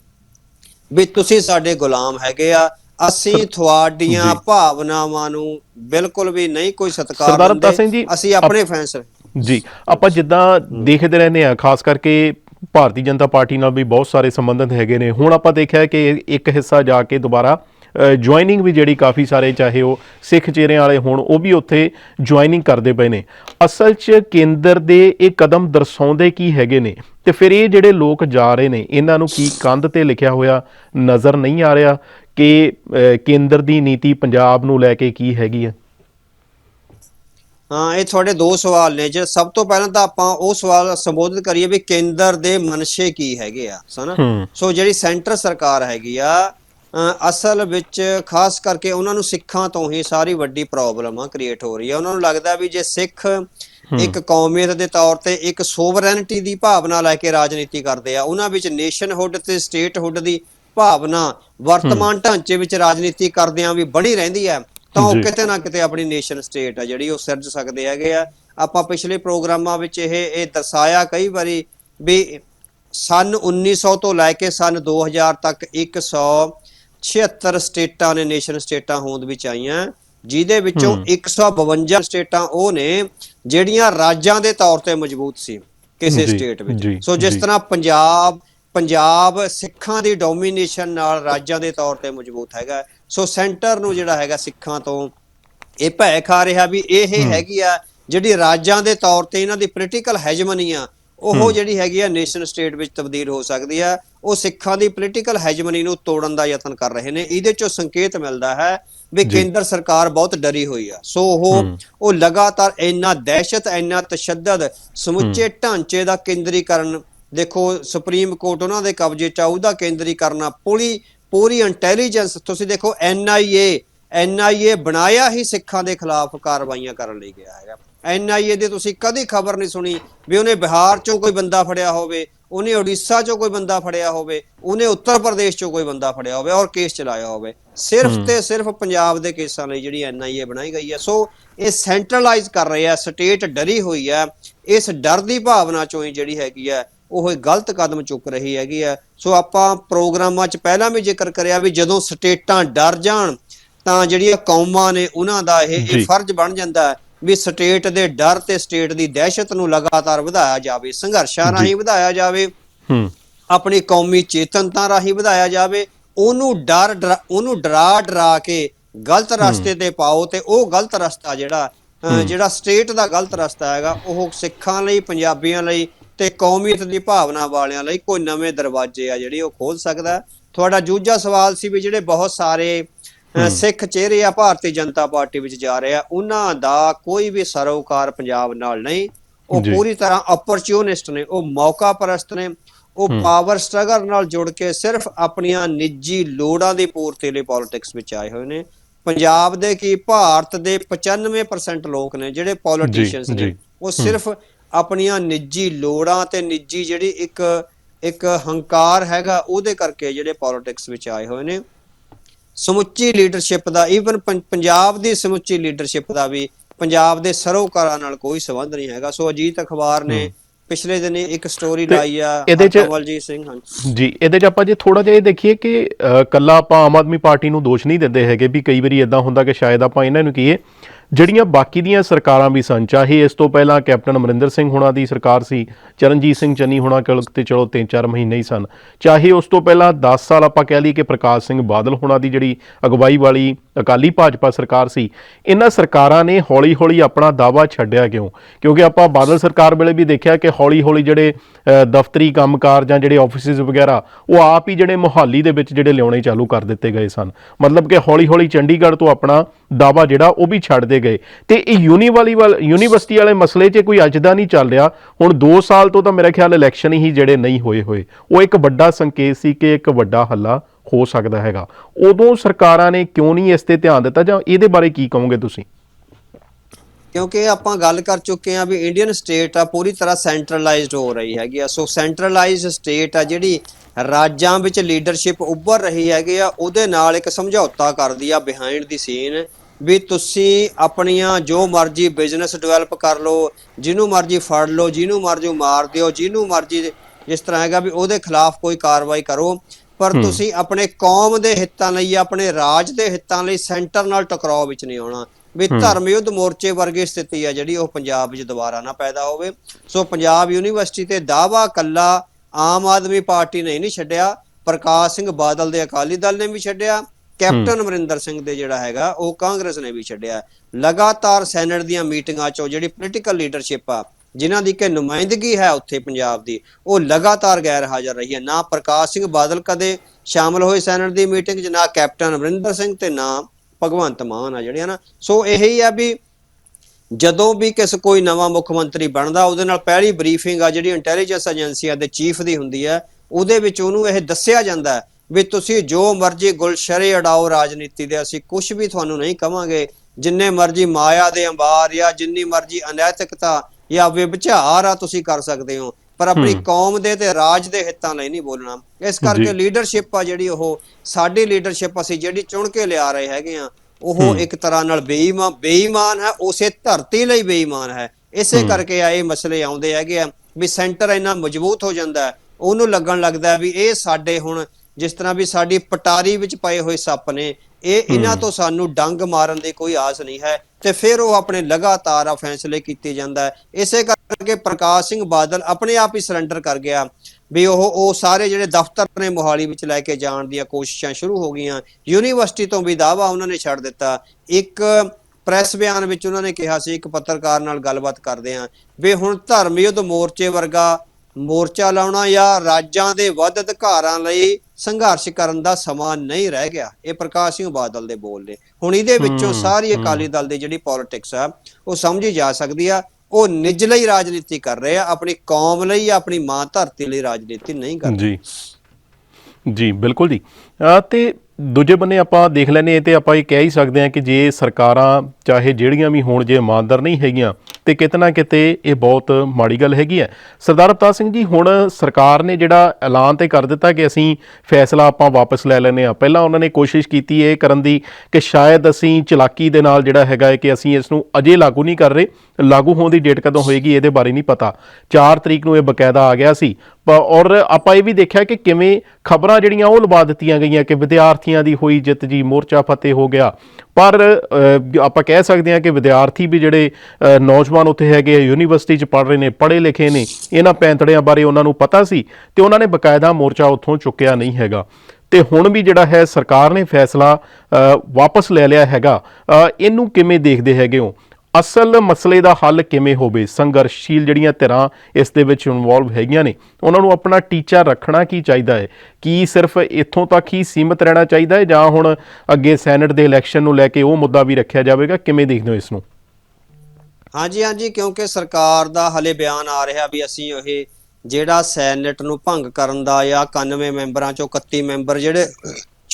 ਵੀ ਤੁਸੀਂ ਸਾਡੇ ਗੁਲਾਮ ਹੈਗੇ ਆ ਅਸੀਂ ਤੁਹਾਡੀਆਂ। ਭਾਵਨਾਵਾਂ ਨੂੰ ਬਿਲਕੁਲ ਵੀ ਨਹੀਂ ਕੋਈ ਸਤਿਕਾਰ ਦਿੰਦੇ ਅਸੀਂ ਆਪਣੇ ਫੈਸਲੇ ਜੀ ਆਪਾਂ ਜਿੱਦਾਂ ਦੇਖਦੇ ਰਹਿੰਦੇ ਆ ਖਾਸ ਕਰਕੇ ਭਾਰਤੀ ਜਨਤਾ ਪਾਰਟੀ ਨਾਲ ਵੀ ਬਹੁਤ ਸਾਰੇ ਸੰਬੰਧਤ ਹੈਗੇ ਨੇ। ਹੁਣ ਆਪਾਂ ਦੇਖਿਆ ਕਿ ਇੱਕ ਹਿੱਸਾ ਜਾ ਕੇ ਦੁਬਾਰਾ ਜੁਆਇਨਿੰਗ ਵੀ ਜਿਹੜੀ ਕਾਫੀ ਸਾਰੇ ਚਾਹੇ ਉਹ ਸਿੱਖ ਚਿਹਰਿਆਂ ਵਾਲੇ ਹੋਣ ਉਹ ਵੀ ਉੱਥੇ ਜੁਆਇਨਿੰਗ ਕਰਦੇ ਪਏ ਨੇ। ਅਸਲ 'ਚ ਕੇਂਦਰ ਦੇ ਇਹ ਕਦਮ ਦਰਸਾਉਂਦੇ ਕੀ ਹੈਗੇ ਨੇ? ਤੇ ਫਿਰ ਇਹ ਜਿਹੜੇ ਲੋਕ ਜਾ ਰਹੇ ਨੇ ਇਹਨਾਂ ਨੂੰ ਕੀ ਕੰਧ ਤੇ ਲਿਖਿਆ ਹੋਇਆ ਨਜ਼ਰ ਨਹੀਂ ਆ ਰਿਹਾ ਕਿ ਕੇਂਦਰ ਦੀ ਨੀਤੀ ਪੰਜਾਬ ਨੂੰ ਲੈ ਕੇ ਕੀ ਹੈਗੀ ਹੈ? ਹਾਂ ਇਹ ਤੁਹਾਡੇ ਦੋ ਸਵਾਲ ਨੇ ਜੇ। ਸਭ ਤੋਂ ਪਹਿਲਾਂ ਤਾਂ ਆਪਾਂ ਉਹ ਸਵਾਲ ਸੰਬੋਧਿਤ ਕਰੀਏ ਵੀ ਕੇਂਦਰ ਦੇ ਮਨਸ਼ੇ ਕੀ ਹੈਗੇ ਆ ਹਨਾ। ਸੋ ਜਿਹੜੀ ਸੈਂਟਰ ਸਰਕਾਰ ਹੈਗੀ ਆ ਅਸਲ ਵਿੱਚ ਖਾਸ ਕਰਕੇ ਉਹਨਾਂ ਨੂੰ ਸਿੱਖਾਂ ਤੋਂ ਹੀ ਸਾਰੀ ਵੱਡੀ ਪ੍ਰੋਬਲਮ ਆ ਕ੍ਰੀਏਟ ਹੋ ਰਹੀ ਆ। ਉਹਨਾਂ ਨੂੰ ਲੱਗਦਾ ਵੀ ਜੇ ਸਿੱਖ ਇੱਕ ਕੌਮੀਅਤ ਦੇ ਤੌਰ ਤੇ ਇੱਕ ਸੋਵਰੈਨਿਟੀ ਦੀ ਭਾਵਨਾ ਲੈ ਕੇ ਰਾਜਨੀਤੀ ਕਰਦੇ ਆ ਉਹਨਾਂ ਵਿੱਚ ਨੇਸ਼ਨਹੁੱਡ ਤੇ ਸਟੇਟਹੁੱਡ ਦੀ ਭਾਵਨਾ ਵਰਤਮਾਨ ਢਾਂਚੇ ਵਿੱਚ ਰਾਜਨੀਤੀ ਕਰਦਿਆਂ ਵੀ ਬਣੀ ਰਹਿੰਦੀ ਹੈ ਤਾਂ ਉਹ। ਕਿਤੇ ਨਾ ਕਿਤੇ ਆਪਣੀ ਨੇਸ਼ਨ ਸਟੇਟ ਆ ਜਿਹੜੀ ਉਹ ਸਿਰਜ ਸਕਦੇ ਹੈਗੇ ਆ। ਆਪਾਂ ਪਿਛਲੇ ਪ੍ਰੋਗਰਾਮਾਂ ਵਿੱਚ ਇਹ ਇਹ ਦਰਸਾਇਆ ਕਈ ਵਾਰੀ ਵੀ ਸਨ 1900 ਤੋਂ ਲੈ ਕੇ ਸਨ 2000 ਤੱਕ 176 ਸਟੇਟਾਂ ਨੇ ਨੇਸ਼ਨ ਸਟੇਟਾਂ ਹੋਂਦ ਵਿੱਚ ਆਈਆਂ ਜਿਹਦੇ ਵਿੱਚੋਂ 152 ਸਟੇਟਾਂ ਉਹ ਨੇ ਜਿਹੜੀਆਂ ਰਾਜਾਂ ਦੇ ਤੌਰ ਤੇ ਮਜ਼ਬੂਤ ਸੀ ਕਿਸੇ ਸਟੇਟ ਵਿੱਚ। ਸੋ ਜਿਸ। ਤਰ੍ਹਾਂ ਪੰਜਾਬ ਪੰਜਾਬ ਸਿੱਖਾਂ ਦੀ ਡੋਮੀਨੇਸ਼ਨ ਨਾਲ ਰਾਜਾਂ ਦੇ ਤੌਰ ਤੇ ਮਜ਼ਬੂਤ ਹੈਗਾ ਸੋ ਸੈਂਟਰ ਨੂੰ ਜਿਹੜਾ ਹੈਗਾ ਸਿੱਖਾਂ ਤੋਂ ਇਹ ਭੈ ਖਾ ਰਿਹਾ ਵੀ ਇਹ ਹੈਗੀ ਆ ਜਿਹੜੀ ਰਾਜਾਂ ਦੇ ਤੌਰ ਤੇ ਇਹਨਾਂ ਦੀ ਪੋਲੀਟੀਕਲ ਹੈਜਮਨੀ ਆ ਉਹ ਜਿਹੜੀ ਹੈਗੀ ਆ ਨੇਸ਼ਨ ਸਟੇਟ ਵਿੱਚ ਤਬਦੀਲ ਹੋ ਸਕਦੀ ਆ ਉਹ ਸਿੱਖਾਂ ਦੀ ਪੋਲੀਟੀਕਲ ਹੈਜਮਨੀ ਨੂੰ ਤੋੜਨ ਦਾ ਯਤਨ ਕਰ ਰਹੇ ਨੇ। ਇਹਦੇ ਚੋਂ ਸੰਕੇਤ ਮਿਲਦਾ ਹੈ ਵੀ ਕੇਂਦਰ ਸਰਕਾਰ ਬਹੁਤ ਡਰੀ ਹੋਈ ਆ। ਸੋ ਉਹ ਉਹ ਲਗਾਤਾਰ ਇੰਨਾ ਦਹਿਸ਼ਤ ਇੰਨਾ ਤਸ਼ੱਦਦ ਸਮੁੱਚੇ ਢਾਂਚੇ ਦਾ ਕੇਂਦਰੀਕਰਨ ਦੇਖੋ ਸੁਪਰੀਮ ਕੋਰਟ ਉਹਨਾਂ ਦੇ ਕਬਜ਼ੇ ਚ ਆ ਉਹਦਾ ਕੇਂਦਰੀਕਰਨ ਪੂਰੀ ਪੂਰੀ ਇੰਟੈਲੀਜੈਂਸ ਤੁਸੀਂ ਦੇਖੋ ਐਨਆਈਏ ਐਨਆਈਏ ਬਣਾਇਆ ਹੀ ਸਿੱਖਾਂ ਦੇ ਖਿਲਾਫ ਕਾਰਵਾਈਆਂ ਕਰਨ ਲਈ ਗਿਆ ਹੈਗਾ ਐਨਆਈਏ ਦੀ ਤੁਸੀਂ ਕਦੀ ਖਬਰ ਨਹੀਂ ਸੁਣੀ ਵੀ ਉਹਨੇ ਬਿਹਾਰ ਚੋਂ ਕੋਈ ਬੰਦਾ ਫੜਿਆ ਹੋਵੇ ਉਹਨੇ ਉੜੀਸਾ ਚੋਂ ਕੋਈ ਬੰਦਾ ਫੜਿਆ ਹੋਵੇ ਉਹਨੇ ਉੱਤਰ ਪ੍ਰਦੇਸ਼ ਚੋਂ ਕੋਈ ਬੰਦਾ ਫੜਿਆ ਹੋਵੇ ਔਰ ਕੇਸ ਚਲਾਇਆ ਹੋਵੇ। ਸਿਰਫ ਤੇ ਸਿਰਫ ਪੰਜਾਬ ਦੇ ਕੇਸਾਂ ਲਈ ਜਿਹੜੀ ਐਨਆਈਏ ਬਣਾਈ ਗਈ ਹੈ। ਸੋ ਇਹ ਸੈਂਟਰਲਾਈਜ਼ ਕਰ ਰਹੇ ਆ ਸਟੇਟ ਡਰੀ ਹੋਈ ਹੈ। ਇਸ ਡਰ ਦੀ ਭਾਵਨਾ ਚੋਂ ਹੀ ਜਿਹੜੀ ਹੈਗੀ ਹੈ ਉਹ ਇੱਕ ਗਲਤ ਕਦਮ ਚੁੱਕ ਰਹੀ ਹੈਗੀ ਹੈ। ਸੋ ਆਪਾਂ ਪ੍ਰੋਗਰਾਮਾਂ 'ਚ ਪਹਿਲਾਂ ਵੀ ਜ਼ਿਕਰ ਕਰਿਆ ਵੀ ਜਦੋਂ ਸਟੇਟਾਂ ਡਰ ਜਾਣ ਤਾਂ ਜਿਹੜੀਆਂ ਕੌਮਾਂ ਨੇ ਉਹਨਾਂ ਦਾ ਇਹ। ਇਹ ਫਰਜ਼ ਬਣ ਜਾਂਦਾ ਹੈ ਵੀ ਸਟੇਟ ਦੇ ਡਰ ਤੇ ਸਟੇਟ ਦੀ ਦਹਿਸ਼ਤ ਨੂੰ ਲਗਾਤਾਰ ਵਧਾਇਆ ਜਾਵੇ ਸੰਘਰਸ਼ਾਂ ਰਾਹੀਂ ਵਧਾਇਆ ਜਾਵੇ ਹੂੰ ਆਪਣੀ ਕੌਮੀ ਚੇਤਨਤਾ ਰਾਹੀਂ ਵਧਾਇਆ ਜਾਵੇ ਉਹਨੂੰ ਡਰ ਉਹਨੂੰ ਡਰਾ ਡਰਾ ਕੇ ਗਲਤ ਰਸਤੇ ਤੇ ਪਾਓ ਤੇ ਉਹ ਗਲਤ ਰਸਤਾ ਜਿਹੜਾ ਜਿਹੜਾ ਸਟੇਟ ਦਾ ਗਲਤ ਰਸਤਾ ਹੈਗਾ ਉਹ ਸਿੱਖਾਂ ਲਈ ਪੰਜਾਬੀਆਂ ਲਈ ਤੇ ਕੌਮੀਅਤ ਦੀ ਭਾਵਨਾ ਵਾਲਿਆਂ ਲਈ ਕੋਈ ਨਵੇਂ ਦਰਵਾਜ਼ੇ ਆ ਜਿਹੜੇ ਉਹ ਖੋਲ ਸਕਦਾ। ਤੁਹਾਡਾ ਦੂਜਾ ਸਵਾਲ ਸੀ ਵੀ ਜਿਹੜੇ ਬਹੁਤ ਸਾਰੇ ਸਿੱਖ ਚਿਹਰੇ ਆ ਭਾਰਤੀ ਜਨਤਾ ਪਾਰਟੀ ਵਿੱਚ ਜਾ ਰਹੇ ਆ ਉਹਨਾਂ ਦਾ ਕੋਈ ਵੀ ਸਰੋਕਾਰ ਪੰਜਾਬ ਨਾਲ ਨਹੀਂ। ਉਹ। ਪੂਰੀ ਤਰ੍ਹਾਂ ਅਪਰਚੂਨਿਸਟ ਨੇ ਉਹ ਮੌਕਾ ਪਰਸਤ ਨੇ ਉਹ ਪਾਵਰ ਸਟਰਗਲ ਨਾਲ ਜੁੜ ਕੇ ਸਿਰਫ ਆਪਣੀਆਂ ਨਿੱਜੀ ਲੋੜਾਂ ਦੀ ਪੂਰਤੀ ਲਈ ਪੋਲਿਟਿਕਸ ਵਿੱਚ ਆਏ ਹੋਏ ਨੇ। ਪੰਜਾਬ ਦੇ ਕੀ ਭਾਰਤ ਦੇ 95% ਲੋਕ ਨੇ ਜਿਹੜੇ ਪੋਲੀਟੀਸ਼ੀਅਨਸ। ਨੇ। ਉਹ ਸਿਰਫ ਆਪਣੀਆਂ ਨਿੱਜੀ ਲੋੜਾਂ ਤੇ ਨਿੱਜੀ ਜਿਹੜੀ ਇੱਕ ਇੱਕ ਹੰਕਾਰ ਹੈਗਾ ਉਹਦੇ ਕਰਕੇ ਜਿਹੜੇ ਪੋਲਿਟਿਕਸ ਵਿੱਚ ਆਏ ਹੋਏ ਨੇ। ਸਮੁੱਚੀ ਲੀਡਰਸ਼ਿਪ ਦਾ ਈਵਨ ਪੰਜਾਬ ਦੀ ਸਮੁੱਚੀ ਲੀਡਰਸ਼ਿਪ ਦਾ ਵੀ ਪੰਜਾਬ ਦੇ ਸਰੋਕਾਰਾਂ ਨਾਲ ਕੋਈ ਸੰਬੰਧ ਨਹੀਂ ਹੈਗਾ। ਸੋ ਅਜੀਤ ਅਖਬਾਰ ਨੇ ਪਿਛਲੇ ਦਿਨੀ ਇੱਕ ਸਟੋਰੀ ਲਾਈ ਆ ਕਮਲਜੀਤ ਸਿੰਘ ਹਾਂਜੀ। ਜੀ ਇਹਦੇ 'ਚ ਆਪਾਂ ਜੇ ਥੋੜਾ ਜਿਹਾ ਇਹ ਦੇਖੀਏ ਕਿ ਕੱਲਾ ਆਪਾਂ ਆਮ ਆਦਮੀ ਪਾਰਟੀ ਨੂੰ ਦੋਸ਼ ਨਹੀਂ ਦਿੰਦੇ ਹੈਗੇ ਵੀ ਕਈ ਵਾਰੀ ਇਦਾਂ ਹੁੰਦਾ ਕਿ ਸ਼ਾਇਦ ਆਪਾਂ ਇਹਨਾਂ ਨੂੰ ਕਹੀਏ। ਜਿਹੜੀਆਂ ਬਾਕੀ ਦੀਆਂ ਸਰਕਾਰਾਂ ਵੀ ਸਨ ਚਾਹੇ ਇਸ ਤੋਂ ਪਹਿਲਾਂ ਕੈਪਟਨ ਅਮਰਿੰਦਰ ਸਿੰਘ ਹੁਣਾਂ ਦੀ ਸਰਕਾਰ ਸੀ ਚਰਨਜੀਤ ਸਿੰਘ ਚੰਨੀ ਹੁਣਾਂ ਕੋਲ ਤੇ ਚਲੋ 3-4 ਮਹੀਨੇ ਹੀ ਸਨ ਚਾਹੇ ਉਸ ਤੋਂ ਪਹਿਲਾਂ 10 ਸਾਲ ਆਪਾਂ ਕਹਿ ਲਈਏ ਕਿ ਪ੍ਰਕਾਸ਼ ਸਿੰਘ ਬਾਦਲ ਹੁਣਾਂ ਦੀ ਜਿਹੜੀ ਅਗਵਾਈ ਵਾਲੀ ਅਕਾਲੀ ਭਾਜਪਾ ਸਰਕਾਰ ਸੀ ਇਹਨਾਂ ਸਰਕਾਰਾਂ ਨੇ ਹੌਲੀ-ਹੌਲੀ ਆਪਣਾ ਦਾਵਾ ਛੱਡਿਆ ਕਿਉਂ? ਕਿਉਂਕਿ ਆਪਾਂ ਬਾਦਲ ਸਰਕਾਰ ਵੇਲੇ ਵੀ ਦੇਖਿਆ ਕਿ ਹੌਲੀ-ਹੌਲੀ ਜਿਹੜੇ ਅ, ਦਫ਼ਤਰੀ ਕੰਮਕਾਰ ਜਾਂ ਜਿਹੜੇ ਆਫਿਸਿਸ ਵਗੈਰਾ ਉਹ ਆਪ ਹੀ ਜਿਹੜੇ ਮੁਹਾਲੀ ਦੇ ਵਿੱਚ ਜਿਹੜੇ ਲਿਆਉਣੇ ਚਾਲੂ ਕਰ ਦਿੱਤੇ ਗਏ ਸਨ। ਮਤਲਬ ਕਿ ਹੌਲੀ-ਹੌਲੀ ਚੰਡੀਗੜ੍ਹ ਤੋਂ ਆਪਣਾ ਦਾਵਾ ਜਿਹੜਾ ਉਹ ਵੀ ਛੱਡਦੇ ਗਏ। ਤੇ ਇਹ ਯੂਨੀਵਾਲੀ ਵਾਲ ਯੂਨੀਵਰਸਿਟੀ ਵਾਲੇ ਮਸਲੇ 'ਚ ਕੋਈ ਅੱਜ ਦਾ ਨਹੀਂ ਚੱਲ ਰਿਹਾ। ਹੁਣ 2 ਸਾਲ ਤੋਂ ਤਾਂ ਮੇਰਾ ਖਿਆਲ ਇਲੈਕਸ਼ਨ ਹੀ ਜਿਹੜੇ ਨਹੀਂ ਹੋਏ ਹੋਏ। ਉਹ ਇੱਕ ਵੱਡਾ ਸੰਕੇਤ ਸੀ ਕਿ ਇੱਕ ਵੱਡਾ ਹੱਲਾ ਹੋ ਸਕਦਾ ਹੈਗਾ। ਉਦੋਂ ਸਰਕਾਰਾਂ ਨੇ ਕਿਉਂ ਨਹੀਂ ਇਸ ਤੇ ਧਿਆਨ ਦਿੱਤਾ ਜਾਂ ਇਹਦੇ ਬਾਰੇ ਕੀ ਕਹੋਗੇ ਤੁਸੀਂ? ਕਿਉਂਕਿ ਆਪਾਂ ਗੱਲ ਕਰ ਚੁੱਕੇ ਆ ਵੀ ਇੰਡੀਅਨ ਸਟੇਟ ਆ ਪੂਰੀ ਤਰ੍ਹਾਂ ਸੈਂਟਰਲਾਈਜ਼ਡ ਹੋ ਰਹੀ ਹੈਗੀ ਆ। ਸੋ ਸੈਂਟਰਲਾਈਜ਼ਡ ਸਟੇਟ ਆ ਜਿਹੜੀ ਰਾਜਾਂ ਵਿੱਚ ਲੀਡਰਸ਼ਿਪ ਉੱਭਰ ਰਹੀ ਹੈਗੀ ਆ ਉਹਦੇ ਨਾਲ ਇੱਕ ਸਮਝੌਤਾ ਕਰਦੀ ਆ ਬਿਹਾਈਂਡ ਦੀ ਸੀਨ ਵੀ ਤੁਸੀਂ ਆਪਣੀਆਂ ਜੋ ਮਰਜ਼ੀ ਬਿਜ਼ਨਸ ਡਿਵੈਲਪ ਕਰ ਲਓ ਜਿਹਨੂੰ ਮਰਜ਼ੀ ਫੜ ਲਓ ਜਿਹਨੂੰ ਮਰਜ਼ੀ ਮਾਰ ਦਿਓ ਜਿਹਨੂੰ ਮਰਜ਼ੀ ਜਿਸ ਤਰ੍ਹਾਂ ਹੈਗਾ ਵੀ ਉਹਦੇ ਖਿਲਾਫ ਕੋਈ ਕਾਰਵਾਈ ਕਰੋ। ਪਰ ਤੁਸੀਂ ਆਪਣੇ ਕੌਮ ਦੇ ਹਿੱਤਾਂ ਲਈ ਆਪਣੇ ਰਾਜ ਦੇ ਹਿੱਤਾਂ ਲਈ ਸੈਂਟਰ ਨਾਲ ਟਕਰਾਅ ਵਿੱਚ ਨਹੀਂ ਆਉਣਾ। ਵੀ ਧਰਮ ਯੁੱਧ ਮੋਰਚੇ ਵਰਗੀ ਸਥਿਤੀ ਆ ਜਿਹੜੀ ਉਹ ਪੰਜਾਬ ਵਿੱਚ ਦੁਬਾਰਾ ਨਾ ਪੈਦਾ ਹੋਵੇ। ਸੋ ਪੰਜਾਬ ਯੂਨੀਵਰਸਿਟੀ ਤੇ ਦਾਵਾ ਕੱਲਾ ਆਮ ਆਦਮੀ ਪਾਰਟੀ ਨੇ ਨਹੀਂ ਛੱਡਿਆ। ਪ੍ਰਕਾਸ਼ ਸਿੰਘ ਬਾਦਲ ਦੇ ਅਕਾਲੀ ਦਲ ਨੇ ਵੀ ਛੱਡਿਆ। ਕੈਪਟਨ ਅਮਰਿੰਦਰ ਸਿੰਘ ਦੇ ਜਿਹੜਾ ਹੈਗਾ ਉਹ ਕਾਂਗਰਸ ਨੇ ਵੀ ਛੱਡਿਆ। ਲਗਾਤਾਰ ਸੈਨੇਟ ਦੀਆਂ ਮੀਟਿੰਗਾਂ 'ਚੋਂ ਜਿਹੜੀ ਪੋਲੀਟੀਕਲ ਲੀਡਰਸ਼ਿਪ ਆ ਜਿਨ੍ਹਾਂ ਦੀ ਕਿ ਨੁਮਾਇੰਦਗੀ ਹੈ ਉੱਥੇ ਪੰਜਾਬ ਦੀ ਉਹ ਲਗਾਤਾਰ ਗੈਰ ਹਾਜ਼ਰ ਰਹੀ ਹੈ। ਨਾ ਪ੍ਰਕਾਸ਼ ਸਿੰਘ ਬਾਦਲ ਕਦੇ ਸ਼ਾਮਲ ਹੋਏ ਸੈਨੇਟ ਦੀ ਮੀਟਿੰਗ 'ਚ ਨਾ ਕੈਪਟਨ ਅਮਰਿੰਦਰ ਸਿੰਘ ਤੇ ਨਾ ਭਗਵੰਤ ਮਾਨ ਆ ਜਿਹੜੇ, ਹਨਾ? ਸੋ ਇਹੀ ਆ ਵੀ ਜਦੋਂ ਵੀ ਕਿਸ ਕੋਈ ਨਵਾਂ ਮੁੱਖ ਮੰਤਰੀ ਬਣਦਾ, ਉਹਦੇ ਨਾਲ ਪਹਿਲੀ ਬਰੀਫਿੰਗ ਆ ਜਿਹੜੀ ਇੰਟੈਲੀਜੈਂਸ ਏਜੰਸੀਆਂ ਦੇ ਚੀਫ ਦੀ ਹੁੰਦੀ ਹੈ ਉਹਦੇ ਵਿੱਚ ਉਹਨੂੰ ਇਹ ਦੱਸਿਆ ਜਾਂਦਾ ਵੀ ਤੁਸੀਂ ਜੋ ਮਰਜ਼ੀ ਗੁਲਸ਼ਰੇ ਅਡਾਓ ਰਾਜਨੀਤੀ ਦੇ, ਅਸੀਂ ਕੁਝ ਵੀ ਤੁਹਾਨੂੰ ਨਹੀਂ ਕਵਾਂਗੇ। ਜਿੰਨੇ ਮਰਜ਼ੀ ਮਾਇਆ ਦੇ ਅੰਬਾਰ ਜਾਂ ਜਿੰਨੀ ਮਰਜ਼ੀ ਅਨੈਤਿਕਤਾ ਜਾਂ ਵਿਭਚਾਰ ਆ, ਤੁਸੀਂ ਕਰ ਸਕਦੇ ਹੋ। ਪਰ ਆਪਣੀ ਕੌਮ ਦੇ ਤੇ ਰਾਜ ਦੇ ਹਿੱਤਾਂ ਲਈ ਨਹੀਂ ਬੋਲਣਾ। ਇਸ ਕਰਕੇ ਲੀਡਰਸ਼ਿਪ ਆ ਜਿਹੜੀ ਉਹ ਸਾਡੀ ਲੀਡਰਸ਼ਿਪ ਅਸੀਂ ਜਿਹੜੀ ਚੁਣ ਕੇ ਲਿਆ ਰਹੇ ਹੈਗੇ ਆ ਉਹ ਇੱਕ ਤਰ੍ਹਾਂ ਨਾਲ ਬੇਈਮਾਨ ਬੇਈਮਾਨ ਹੈ ਉਸੇ ਧਰਤੀ ਲਈ ਬੇਈਮਾਨ ਹੈ। ਇਸੇ ਕਰਕੇ ਆ ਇਹ ਮਸਲੇ ਆਉਂਦੇ ਹੈਗੇ ਆ ਵੀ ਸੈਂਟਰ ਇੰਨਾ ਮਜ਼ਬੂਤ ਹੋ ਜਾਂਦਾ ਉਹਨੂੰ ਲੱਗਣ ਲੱਗਦਾ ਵੀ ਇਹ ਸਾਡੇ ਹੁਣ ਜਿਸ ਤਰ੍ਹਾਂ ਵੀ ਸਾਡੀ ਪਟਾਰੀ ਵਿੱਚ ਪਏ ਹੋਏ ਸੱਪ ਨੇ ਇਹ ਇਹਨਾਂ ਤੋਂ ਸਾਨੂੰ ਡੰਗ ਮਾਰਨ ਦੀ ਕੋਈ ਆਸ ਨਹੀਂ ਹੈ ਤੇ ਫਿਰ ਉਹ ਆਪਣੇ ਲਗਾਤਾਰ ਆ ਫੈਸਲੇ ਕੀਤੇ ਜਾਂਦਾ ਇਸੇ ਕਰਕੇ ਪ੍ਰਕਾਸ਼ ਸਿੰਘ ਬਾਦਲ ਆਪਣੇ ਆਪ ਹੀ ਸਰੈਂਡਰ ਕਰ ਗਿਆ। ਵੀ ਉਹ ਉਹ ਸਾਰੇ ਜਿਹੜੇ ਦਫ਼ਤਰ ਨੇ ਮੋਹਾਲੀ ਵਿੱਚ ਲੈ ਕੇ ਜਾਣ ਦੀਆਂ ਕੋਸ਼ਿਸ਼ਾਂ ਸ਼ੁਰੂ ਹੋ ਗਈਆਂ। ਯੂਨੀਵਰਸਿਟੀ ਤੋਂ ਵੀ ਦਾਵਾ ਉਹਨਾਂ ਨੇ ਛੱਡ ਦਿੱਤਾ। ਇੱਕ ਪ੍ਰੈਸ ਬਿਆਨ ਵਿੱਚ ਉਹਨਾਂ ਨੇ ਕਿਹਾ ਸੀ, ਇੱਕ ਪੱਤਰਕਾਰ ਨਾਲ ਗੱਲਬਾਤ ਕਰਦੇ ਆਂ ਵੀ ਹੁਣ ਧਰਮ ਯੁੱਧ ਮੋਰਚੇ ਵਰਗਾ ਮੋਰਚਾ ਲਾਉਣਾ ਜਾਂ ਰਾਜਾਂ ਦੇ ਵੱਧ ਅਧਿਕਾਰਾਂ ਲਈ ਸੰਘਰਸ਼ ਕਰਨ ਦਾ ਸਮਾਂ ਨਹੀਂ ਰਹਿ ਗਿਆ। ਇਹ ਪ੍ਰਕਾਸ਼ ਸਿੰਘ ਬਾਦਲ ਦੇ ਬੋਲ ਨੇ। ਹੁਣ ਇਹਦੇ ਵਿੱਚੋਂ ਸਾਰੀ ਅਕਾਲੀ ਦਲ ਦੀ ਜਿਹੜੀ ਪੋਲਿਟਿਕਸ ਆ ਉਹ ਸਮਝੀ ਜਾ ਸਕਦੀ ਆ। ਉਹ ਨਿੱਜ ਲਈ ਰਾਜਨੀਤੀ ਕਰ ਰਹੇ ਆ ਆਪਣੀ ਕੌਮ ਲਈ ਆਪਣੀ ਮਾਂ ਧਰਤੀ ਲਈ ਰਾਜਨੀਤੀ ਨਹੀਂ ਕਰ ਰਹੇ। ਜੀ। ਜੀ ਬਿਲਕੁਲ ਜੀ। ਤੇ ਦੂਜੇ ਬੰਨੇ ਆਪਾਂ ਦੇਖ ਲੈਨੇ ਤੇ ਆਪਾਂ ਇਹ ਕਹਿ ਹੀ ਸਕਦੇ ਹਾਂ ਕਿ ਜੇ ਸਰਕਾਰਾਂ ਚਾਹੇ ਜਿਹੜੀਆਂ ਵੀ ਹੋਣ ਜੇ ਇਮਾਨਦਾਰ ਨਹੀਂ ਹੈਗੀਆਂ ਤੇ ਕਿਤੇ ਨਾ ਕਿਤੇ ਇਹ ਬਹੁਤ ਮਾੜੀ ਗੱਲ ਹੈਗੀ ਹੈ। ਸਰਦਾਰ ਅਵਤਾਰ ਸਿੰਘ ਜੀ, ਹੁਣ ਸਰਕਾਰ ਨੇ ਜਿਹੜਾ ਐਲਾਨ ਤੇ ਕਰ ਦਿੱਤਾ ਕਿ ਅਸੀਂ ਫੈਸਲਾ ਆਪਾਂ ਵਾਪਸ ਲੈ ਲੈਨੇ ਆ ਪਹਿਲਾਂ ਉਹਨਾਂ ਨੇ ਕੋਸ਼ਿਸ਼ ਕੀਤੀ ਇਹ ਕਰਨ ਦੀ ਕਿ ਸ਼ਾਇਦ ਅਸੀਂ ਚਲਾਕੀ ਦੇ ਨਾਲ ਜਿਹੜਾ ਹੈਗਾ ਹੈ ਕਿ ਅਸੀਂ ਇਸ ਨੂੰ ਅਜੇ ਲਾਗੂ ਨਹੀਂ ਕਰ ਰਹੇ। ਲਾਗੂ ਹੋਣ ਦੀ ਡੇਟ ਕਦੋਂ ਹੋਏਗੀ, ਇਹਦੇ ਬਾਰੇ ਨਹੀਂ ਪਤਾ। 4 ਤਰੀਕ ਨੂੰ ਇਹ ਬਕਾਇਦਾ ਆ ਗਿਆ ਸੀ। ਔਰ ਆਪਾਂ ਇਹ ਵੀ ਦੇਖਿਆ ਕਿ ਕਿਵੇਂ ਖਬਰਾਂ ਜਿਹੜੀਆਂ ਉਹ ਲਵਾ ਦਿੱਤੀਆਂ ਗਈਆਂ ਕਿ ਵਿਦਿਆਰਥੀਆਂ ਦੀ ਹੋਈ ਜਿੱਤ ਜੀ, ਮੋਰਚਾ ਫਤਿਹ ਹੋ ਗਿਆ। ਪਰ ਆਪਾਂ ਕਹਿ ਸਕਦੇ ਹਾਂ ਕਿ ਵਿਦਿਆਰਥੀ ਵੀ ਜਿਹੜੇ ਨੌਜਵਾਨ ਉੱਥੇ ਹੈਗੇ ਆ, ਯੂਨੀਵਰਸਿਟੀ 'ਚ ਪੜ੍ਹ ਰਹੇ ਨੇ, ਪੜ੍ਹੇ ਲਿਖੇ ਨੇ, ਇਹਨਾਂ ਪੈਂਤੜਿਆਂ ਬਾਰੇ ਉਹਨਾਂ ਨੂੰ ਪਤਾ ਸੀ ਤੇ ਉਹਨਾਂ ਨੇ ਬਕਾਇਦਾ ਮੋਰਚਾ ਉੱਥੋਂ ਚੁੱਕਿਆ ਨਹੀਂ ਹੈਗਾ। ਤੇ ਹੁਣ ਵੀ ਜਿਹੜਾ ਹੈ, ਸਰਕਾਰ ਨੇ ਫੈਸਲਾ ਵਾਪਸ ਲੈ ਲਿਆ ਹੈਗਾ। ਇਹਨੂੰ ਕਿਵੇਂ ਦੇਖਦੇ ਹੈਗੇ ਹੋ? ਅਸਲ ਮਸਲੇ ਦਾ ਹੱਲ ਕਿਵੇਂ ਹੋਵੇ? ਸੰਘਰਸ਼ੀਲ ਜਿਹੜੀਆਂ ਧਿਰਾਂ ਇਸ ਦੇ ਵਿੱਚ ਇਨਵੋਲਵ ਹੈਗੀਆਂ ਨੇ, ਉਹਨਾਂ ਨੂੰ ਆਪਣਾ ਟੀਚਾ ਰੱਖਣਾ ਕੀ ਚਾਹੀਦਾ ਹੈ? ਕੀ ਸਿਰਫ ਇੱਥੋਂ ਤੱਕ ਹੀ ਸੀਮਿਤ ਰਹਿਣਾ ਚਾਹੀਦਾ ਹੈ ਜਾਂ ਹੁਣ ਅੱਗੇ ਸੈਨੇਟ ਦੇ ਇਲੈਕਸ਼ਨ ਨੂੰ ਲੈ ਕੇ ਉਹ ਮੁੱਦਾ ਵੀ ਰੱਖਿਆ ਜਾਵੇਗਾ? ਕਿਵੇਂ ਦੇਖਦੇ ਹੋ ਇਸ ਨੂੰ? ਹਾਂਜੀ ਹਾਂਜੀ, ਕਿਉਂਕਿ ਸਰਕਾਰ ਦਾ ਹਲੇ ਬਿਆਨ ਆ ਰਿਹਾ ਵੀ ਅਸੀਂ ਇਹ ਜਿਹੜਾ ਸੈਨੇਟ ਨੂੰ ਭੰਗ ਕਰਨ ਦਾ ਜਾਂ 91 ਮੈਂਬਰਾਂ ਚੋਂ 31 ਮੈਂਬਰ ਜਿਹੜੇ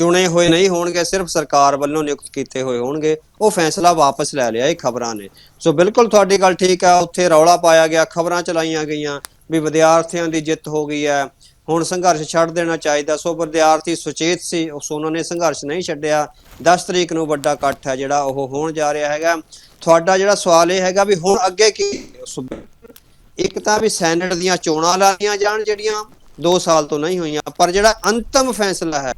ਚੁਣੇ ਹੋਏ ਨਹੀਂ ਹੋਣਗੇ, ਸਿਰਫ ਸਰਕਾਰ ਵੱਲੋਂ ਨਿਯੁਕਤ ਕੀਤੇ ਹੋਏ ਹੋਣਗੇ। ਉਹ ਫੈਸਲਾ ਵਾਪਸ ਲੈ ਲਿਆ ਇਹ ਖਬਰਾਂ ਨੇ। ਸੋ ਬਿਲਕੁਲ ਤੁਹਾਡੀ ਗੱਲ ਠੀਕ ਆ, ਉੱਥੇ ਰੌਲਾ ਪਾਇਆ ਗਿਆ, ਖਬਰਾਂ ਚਲਾਈਆਂ ਗਈਆਂ ਵੀ ਵਿਦਿਆਰਥੀਆਂ ਦੀ ਜਿੱਤ ਹੋ ਗਈ ਹੈ। ਹੁਣ ਸੰਘਰਸ਼ ਛੱਡ ਦੇਣਾ ਚਾਹੀਦਾ। ਸੋ ਵਿਦਿਆਰਥੀ ਸੁਚੇਤ ਸੀ, ਉਸ ਉਹਨਾਂ ਨੇ ਸੰਘਰਸ਼ ਨਹੀਂ ਛੱਡਿਆ। 10 ਤਰੀਕ ਨੂੰ ਵੱਡਾ ਇਕੱਠ ਹੈ ਜਿਹੜਾ ਉਹ ਹੋਣ ਜਾ ਰਿਹਾ ਹੈਗਾ। ਤੁਹਾਡਾ ਜਿਹੜਾ ਸਵਾਲ ਇਹ ਹੈਗਾ ਵੀ ਹੁਣ ਅੱਗੇ ਕੀ ਇੱਕ ਤਾਂ ਵੀ ਸੈਨੇਟ ਦੀਆਂ ਚੋਣਾਂ ਲਾਈਆਂ ਜਾਣ ਜਿਹੜੀਆਂ 2 ਸਾਲ ਤੋਂ ਨਹੀਂ ਹੋਈਆਂ, ਪਰ ਜਿਹੜਾ ਅੰਤਮ ਫੈਸਲਾ ਹੈ,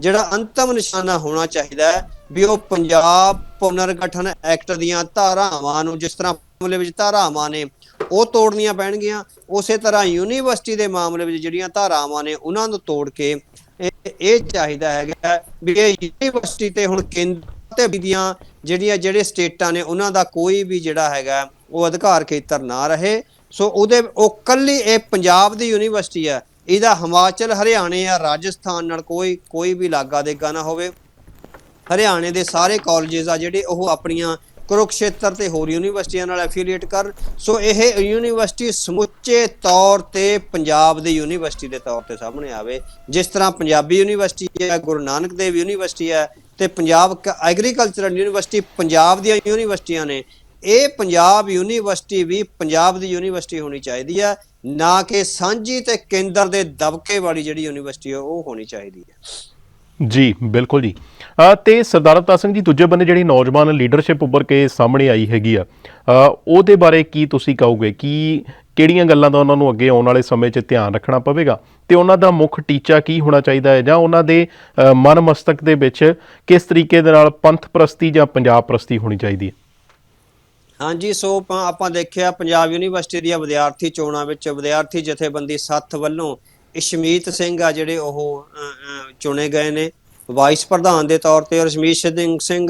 ਜਿਹੜਾ ਅੰਤਮ ਨਿਸ਼ਾਨਾ ਹੋਣਾ ਚਾਹੀਦਾ ਹੈ ਵੀ ਉਹ ਪੰਜਾਬ ਪੁਨਰਗਠਨ ਐਕਟ ਦੀਆਂ ਧਾਰਾਵਾਂ ਨੂੰ, ਜਿਸ ਤਰ੍ਹਾਂ ਮਾਮਲੇ ਵਿੱਚ ਧਾਰਾਵਾਂ ਨੇ, ਉਹ ਤੋੜਨੀਆਂ ਪੈਣਗੀਆਂ। ਉਸੇ ਤਰ੍ਹਾਂ ਯੂਨੀਵਰਸਿਟੀ ਦੇ ਮਾਮਲੇ ਵਿੱਚ ਜਿਹੜੀਆਂ ਧਾਰਾਵਾਂ ਨੇ, ਉਹਨਾਂ ਨੂੰ ਤੋੜ ਕੇ ਇਹ ਇਹ ਚਾਹੀਦਾ ਹੈਗਾ ਵੀ ਇਹ ਯੂਨੀਵਰਸਿਟੀ ਤੇ ਹੁਣ ਕੇਂਦਰ ਤੇ ਦੀਆਂ ਜਿਹੜੀਆਂ, ਜਿਹੜੇ ਸਟੇਟਾਂ ਨੇ, ਉਹਨਾਂ ਦਾ ਕੋਈ ਵੀ ਜਿਹੜਾ ਹੈਗਾ, ਉਹ ਅਧਿਕਾਰ ਖੇਤਰ ਨਾ ਰਹੇ। ਸੋ ਉਹਦੇ, ਉਹ ਕੱਲੀ ਇਹ ਪੰਜਾਬ ਦੀ ਯੂਨੀਵਰਸਿਟੀ ਹੈ ਇਹਦਾ ਹਿਮਾਚਲ, ਹਰਿਆਣੇ ਜਾਂ ਰਾਜਸਥਾਨ ਨਾਲ ਕੋਈ ਕੋਈ ਵੀ ਲਾਗਾ ਦੇਗਾ ਨਾ ਹੋਵੇ। ਹਰਿਆਣੇ ਦੇ ਸਾਰੇ ਕਾਲਜਸ ਆ ਜਿਹੜੇ ਉਹ ਆਪਣੀਆਂ ਕੁਰੂਕਸ਼ੇਤਰ ਤੇ ਹੋਰ ਯੂਨੀਵਰਸਿਟੀਆਂ ਨਾਲ ਐਫੀਲੀਏਟ ਕਰ, ਸੋ ਇਹ ਯੂਨੀਵਰਸਿਟੀ ਸਮੁੱਚੇ ਤੌਰ ਤੇ ਪੰਜਾਬ ਦੀ ਯੂਨੀਵਰਸਿਟੀ ਦੇ ਤੌਰ ਤੇ ਸਾਹਮਣੇ ਆਵੇ। ਜਿਸ ਤਰ੍ਹਾਂ ਪੰਜਾਬੀ ਯੂਨੀਵਰਸਿਟੀ ਹੈ, ਗੁਰੂ ਨਾਨਕ ਦੇਵ ਯੂਨੀਵਰਸਿਟੀ ਹੈ ਤੇ ਪੰਜਾਬ ਐਗਰੀਕਲਚਰਲ ਯੂਨੀਵਰਸਿਟੀ ਪੰਜਾਬ ਦੀਆਂ ਯੂਨੀਵਰਸਿਟੀਆਂ ਨੇ। ਇਹ ਪੰਜਾਬ ਯੂਨੀਵਰਸਿਟੀ ਵੀ ਪੰਜਾਬ ਦੀ ਯੂਨੀਵਰਸਿਟੀ ਹੋਣੀ ਚਾਹੀਦੀ ਹੈ। ਨਾ ਕਿ ਸਾਂਝੀ ਤੇ ਕੇਂਦਰ ਦੇ ਦਬਕੇ ਵਾਲੀ ਜਿਹੜੀ ਯੂਨੀਵਰਸਿਟੀ ਹੈ ਉਹ ਹੋਣੀ ਚਾਹੀਦੀ ਹੈ। ਜੀ ਬਿਲਕੁਲ ਜੀ। ਅ, ਤੇ ਸਰਦਾਰ ਅਵਤਾਰ ਸਿੰਘ ਜੀ ਦੂਜੇ ਬੰਨੇ ਜਿਹੜੀ ਨੌਜਵਾਨ ਲੀਡਰਸ਼ਿਪ ਉੱਭਰ ਕੇ ਸਾਹਮਣੇ ਆਈ ਹੈਗੀ ਆ ਉਹਦੇ ਬਾਰੇ ਕੀ ਤੁਸੀਂ ਕਹੋਗੇ? ਕਿ ਕਿਹੜੀਆਂ ਗੱਲਾਂ ਦਾ ਉਹਨਾਂ ਨੂੰ ਅੱਗੇ ਆਉਣ ਵਾਲੇ ਸਮੇਂ 'ਚ ਧਿਆਨ ਰੱਖਣਾ ਪਵੇਗਾ? ਤੇ ਉਹਨਾਂ ਦਾ ਮੁੱਖ ਟੀਚਾ ਕੀ ਹੋਣਾ ਚਾਹੀਦਾ ਹੈ? ਜਾਂ ਉਹਨਾਂ ਦੇ ਅ, ਮਨ ਮਸਤਕ ਦੇ ਵਿੱਚ ਕਿਸ ਤਰੀਕੇ ਦੇ ਨਾਲ ਪੰਥ ਪ੍ਰਸਤੀ ਜਾਂ ਪੰਜਾਬ ਪ੍ਰਸਤੀ ਹੋਣੀ ਚਾਹੀਦੀ ਹੈ? ਹਾਂਜੀ, ਸੋ ਆਪਾਂ ਆਪਾਂ ਦੇਖਿਆ ਪੰਜਾਬ ਯੂਨੀਵਰਸਿਟੀ ਦੀਆਂ ਵਿਦਿਆਰਥੀ ਚੋਣਾਂ ਵਿੱਚ ਵਿਦਿਆਰਥੀ ਜਥੇਬੰਦੀ ਸੱਤ ਵੱਲੋਂ ਇਸ਼ਮੀਤ ਸਿੰਘ ਆ ਜਿਹੜੇ ਉਹ ਚੁਣੇ ਗਏ ਨੇ। ਵਾਈਸ ਪ੍ਰਧਾਨ ਦੇ ਤੌਰ ਤੇ ਔਰ ਇਸ਼ਮੀਤ ਸਿੰਘ ਸਿੰਘ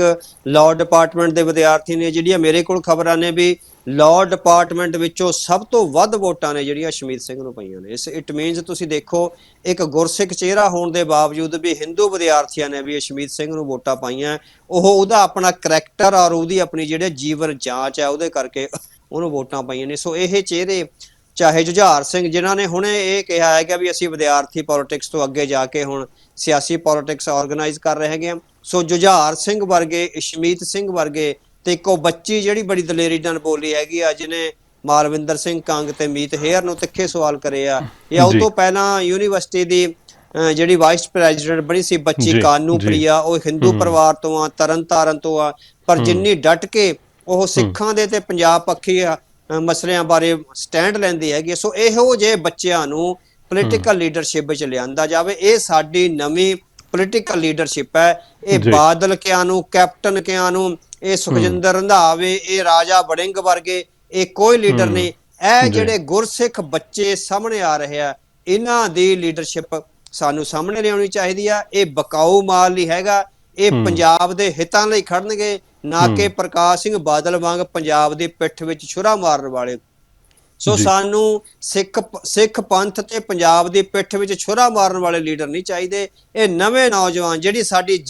ਲਾਅ ਡਿਪਾਰਟਮੈਂਟ ਦੇ ਵਿਦਿਆਰਥੀ ਨੇ ਜਿਹੜੀਆਂ ਮੇਰੇ ਕੋਲ ਖਬਰਾਂ ਨੇ ਵੀ ਲਾਅ ਡਿਪਾਰਟਮੈਂਟ ਵਿੱਚੋਂ ਸਭ ਤੋਂ ਵੱਧ ਵੋਟਾਂ ਨੇ ਜਿਹੜੀਆਂ ਇਸ਼ਮੀਤ ਸਿੰਘ ਨੂੰ ਪਈਆਂ ਨੇ। ਇਸ ਇਟ ਮੀਨਸ ਤੁਸੀਂ ਦੇਖੋ, ਇੱਕ ਗੁਰਸਿੱਖ ਚਿਹਰਾ ਹੋਣ ਦੇ ਬਾਵਜੂਦ ਵੀ ਹਿੰਦੂ ਵਿਦਿਆਰਥੀਆਂ ਨੇ ਵੀ ਇਸ਼ਮੀਤ ਸਿੰਘ ਨੂੰ ਵੋਟਾਂ ਪਾਈਆਂ। ਉਹ ਉਹਦਾ ਆਪਣਾ ਕਰੈਕਟਰ ਔਰ ਉਹਦੀ ਆਪਣੀ ਜਿਹੜੇ ਜੀਵਨ ਜਾਂਚ ਹੈ, ਉਹਦੇ ਕਰਕੇ ਉਹਨੂੰ ਵੋਟਾਂ ਪਾਈਆਂ ਨੇ। ਸੋ ਇਹ ਚਿਹਰੇ ਚਾਹੇ ਜੁਝਾਰ ਸਿੰਘ ਜਿਨ੍ਹਾਂ ਨੇ ਹੁਣੇ ਇਹ ਕਿਹਾ ਹੈ ਕਿ ਵੀ ਅਸੀਂ ਵਿਦਿਆਰਥੀ ਪੋਲਿਟਿਕਸ ਤੋਂ ਅੱਗੇ ਜਾ ਕੇ ਹੁਣ ਸਿਆਸੀ ਪੋਲਿਟਿਕਸ ਆਰਗੇਨਾਈਜ਼ ਕਰ ਰਹੇ ਹੈਗੇ ਹਾਂ। ਸੋ ਜੁਝਾਰ ਸਿੰਘ ਵਰਗੇ ਇਸ਼ਮੀਤ ਸਿੰਘ ਵਰਗੇ ਤੇ ਇੱਕੋ ਬੱਚੀ ਜਿਹੜੀ ਬੜੀ ਦਲੇਰੀ ਨਾਲ ਬੋਲੀ ਹੈਗੀ ਆ ਜਿਹਨੇ ਮਾਲਵਿੰਦਰ ਸਿੰਘ ਕੰਗ ਤੇ ਮੀਤ ਹੇਅਰ ਨੂੰ ਤਿੱਖੇ ਸਵਾਲ ਕਰੇ ਆ। ਜਾਂ ਉਹ। ਤੋਂ ਪਹਿਲਾਂ ਯੂਨੀਵਰਸਿਟੀ ਦੀ ਜਿਹੜੀ ਵਾਈਸ ਪ੍ਰੈਜ਼ੀਡੈਂਟ ਬਣੀ ਸੀ ਬੱਚੀ ਕਾਨੂ। ਪ੍ਰਿਆ ਉਹ ਹਿੰਦੂ ਪਰਿਵਾਰ ਤੋਂ ਆ ਤਰਨ ਤਾਰਨ ਤੋਂ ਆ। ਪਰ ਜਿੰਨੀ ਡਟ ਕੇ ਉਹ ਸਿੱਖਾਂ ਦੇ ਤੇ ਪੰਜਾਬ ਪੱਖੀ ਆ, ਮਸਲਿਆਂ ਬਾਰੇ ਸਟੈਂਡ ਲੈਂਦੀ ਹੈਗੀ ਸੋ ਇਹੋ ਜਿਹੇ ਬੱਚਿਆਂ ਨੂੰ ਪੋਲੀਟੀਕਲ ਲੀਡਰਸ਼ਿਪ ਵਿੱਚ ਲਿਆਂਦਾ ਜਾਵੇ। ਇਹ ਸਾਡੀ ਨਵੀਂ ਪੋਲੀਟੀਕਲ ਲੀਡਰਸ਼ਿਪ ਹੈ। ਇਹ ਜੀ। ਬਾਦਲ ਕਿਆਂ ਨੂੰ ਕੈਪਟਨ ਕਿਆਂ ਨੂੰ ਇਹ ਸੁਖਜਿੰਦਰ ਰੰਧਾਵੇ ਇਹ ਰਾਜਾ ਵੜਿੰਗ ਵਰਗੇ ਇਹ ਕੋਈ ਲੀਡਰ ਨਹੀਂ। ਇਹ ਜੀ। ਜਿਹੜੇ ਗੁਰਸਿੱਖ ਬੱਚੇ ਸਾਹਮਣੇ ਆ ਰਹੇ ਆ ਇਹਨਾਂ ਦੀ ਲੀਡਰਸ਼ਿਪ ਸਾਨੂੰ ਸਾਹਮਣੇ ਲਿਆਉਣੀ ਚਾਹੀਦੀ ਆ। ਇਹ ਬਕਾਊ ਮਾਲ ਨਹੀਂ ਹੈਗਾ। ਇਹ ਪੰਜਾਬ ਦੇ ਹਿੱਤਾਂ ਲਈ ਖੜਨਗੇ। ਨਾ ਕਿ ਪ੍ਰਕਾਸ਼ ਸਿੰਘ ਬਾਦਲ ਵਾਂਗ ਪੰਜਾਬ ਦੀ ਪਿੱਠ ਵਿੱਚ ਛੁਰਾ ਮਾਰਨ ਵਾਲੇ। ਸੋ। ਸਾਨੂੰ ਸਿੱਖ ਸਿੱਖ ਪੰਥ ਤੇ ਪੰਜਾਬ ਦੀ ਪਿੱਠ ਵਿੱਚ ਛੁਰਾ ਮਾਰਨ ਵਾਲੇ ਲੀਡਰ ਨਹੀਂ ਚਾਹੀਦੇ। ਇਹ ਨਵੇਂ ਨੌਜਵਾਨ ਜਿਹੜੀ ਸਾਡੀ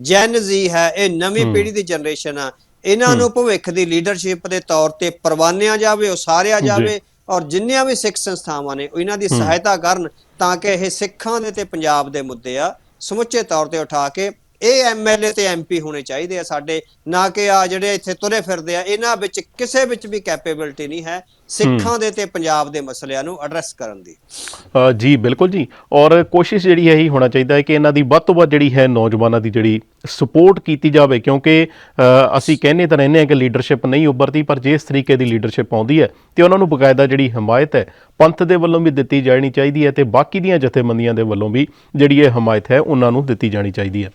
ਜੈਨ ਜ਼ੀ ਹੈ ਇਹ ਨਵੀਂ ਪੀੜ੍ਹੀ ਦੀ ਜਨਰੇਸ਼ਨ ਆ। ਇਹਨਾਂ ਨੂੰ ਭਵਿੱਖ ਦੀ ਲੀਡਰਸ਼ਿਪ ਦੇ ਤੌਰ ਤੇ ਪ੍ਰਵਾਨਿਆ ਜਾਵੇ ਉਸਾਰਿਆ ਜਾਵੇ ਔਰ ਜਿੰਨੀਆਂ ਵੀ ਸਿੱਖ ਸੰਸਥਾਵਾਂ ਨੇ ਇਹਨਾਂ ਦੀ ਸਹਾਇਤਾ ਕਰਨ ਤਾਂ ਕਿ ਇਹ ਸਿੱਖਾਂ ਦੇ ਤੇ ਪੰਜਾਬ ਦੇ ਮੁੱਦੇ ਆ ਸਮੁੱਚੇ ਤੌਰ ਤੇ ਉਠਾ ਕੇ ਇਹ ਐਮਐਲਏ ਤੇ ਐਮਪੀ ਹੋਣੇ ਚਾਹੀਦੇ ਆ ਸਾਡੇ ਨਾ ਕਿ ਆ ਜਿਹੜੇ ਇੱਥੇ ਤੁਰੇ ਫਿਰਦੇ ਆ ਇਹਨਾਂ ਵਿੱਚ ਕਿਸੇ ਵਿੱਚ ਵੀ ਕੈਪੇਬਿਲਿਟੀ ਨਹੀਂ ਹੈ ਸਿੱਖਾਂ ਦੇ ਤੇ ਪੰਜਾਬ ਦੇ ਮਸਲਿਆਂ ਨੂੰ ਐਡਰੈਸ ਕਰਨ ਦੀ। ਜੀ ਬਿਲਕੁਲ ਜੀ। ਔਰ ਕੋਸ਼ਿਸ਼ ਜਿਹੜੀ ਹੈ ਇਹੀ ਹੋਣਾ ਚਾਹੀਦਾ ਹੈ ਕਿ ਇਹਨਾਂ ਦੀ ਵੱਧ ਤੋਂ ਵੱਧ ਜਿਹੜੀ ਹੈ ਨੌਜਵਾਨਾਂ ਦੀ ਜਿਹੜੀ ਸਪੋਰਟ ਕੀਤੀ ਜਾਵੇ ਕਿਉਂਕਿ ਅਸੀਂ ਕਹਿੰਦੇ ਤਾਂ ਰਹਿੰਦੇ ਹਾਂ ਕਿ ਲੀਡਰਸ਼ਿਪ ਨਹੀਂ ਉੱਭਰਦੀ ਪਰ ਜੇ ਇਸ ਤਰੀਕੇ ਦੀ ਲੀਡਰਸ਼ਿਪ ਆਉਂਦੀ ਹੈ ਤੇ ਉਹਨਾਂ ਨੂੰ ਬਕਾਇਦਾ ਜਿਹੜੀ ਹਮਾਇਤ ਹੈ ਪੰਥ ਦੇ ਵੱਲੋਂ ਵੀ ਦਿੱਤੀ ਜਾਣੀ ਚਾਹੀਦੀ ਹੈ ਤੇ ਬਾਕੀ ਦੀਆਂ ਜਥੇਬੰਦੀਆਂ ਦੇ ਵੱਲੋਂ ਵੀ ਜਿਹੜੀ ਇਹ ਹਮਾਇਤ ਹੈ ਉਹਨਾਂ ਨੂੰ ਦਿੱਤੀ ਜਾਣੀ ਚਾਹੀਦੀ ਹੈ।